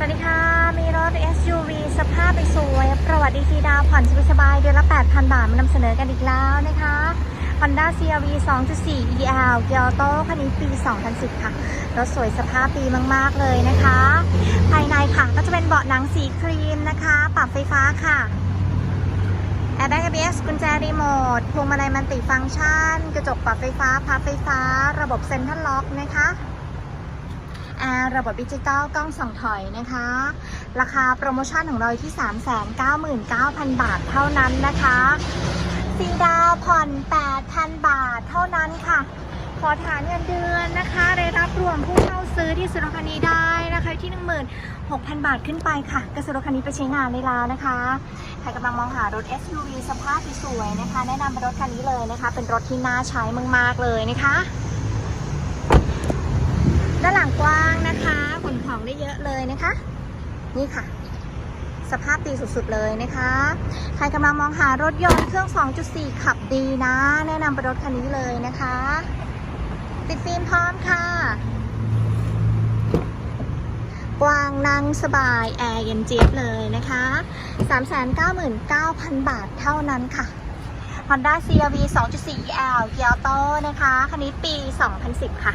สวัสดีค่ะ มีรถ SUV สภาพไปสวย ประวัติดีทีดาวผ่อนสบายๆเดือนละ 8,000 บาท มานำเสนอกันอีกแล้วนะคะ Honda CRV 2.4 EL เกียร์โต้คันนี้ปี 2010 ค่ะ รถสวยสภาพดีมากๆเลยนะคะ ภายในค่ะก็จะเป็นเบาะหนังสีครีมนะคะ ปรับไฟฟ้าค่ะแอร์แบ็ก ABS กุญแจรีโมทพวงมาลัยมันติฟังก์ชัน กระจกปรับไฟฟ้าพับไฟฟ้า ระบบเซ็นทรัลล็อกนะคะ แอร์ระบบดิจิตอลกล้องส่องถอยนะคะ ราคาโปรโมชั่นของเราที่ 399,000 บาทเท่านั้นนะคะฟรีดาวผ่อน 8,000 บาทเท่านั้นค่ะ ขอฐานเงินเดือนนะคะได้รับรวมผู้เช่าซื้อที่สุรคันนี้ได้นะคะที่ 16,000 บาทขึ้นไปค่ะกระสุรคันนี้ไปใช้งานได้แล้วนะคะใครกำลังมองหารถ SUV สภาพสวยๆนะคะ แนะนำเป็นรถคันนี้เลยนะคะ เป็นรถที่น่าใช้มากๆเลยนะคะ ด้านหลังกว้างนะคะขนของ ได้เยอะเลยนะคะ นี่ค่ะ สภาพดีสุดๆเลยนะคะ ใครกำลังมองหารถยนต์เครื่อง 2.4 ขับดีนะ แนะนำเป็นรถคันนี้เลยนะคะ ติดฟิล์มพร้อมค่ะ กว้างนั่งสบาย แอร์เย็นเจี๊ยบเลยนะคะ 399,000 บาทเท่านั้นค่ะ Honda CRV 2.4L เกียร์โตนะคะ คันนี้ปี 2010 ค่ะ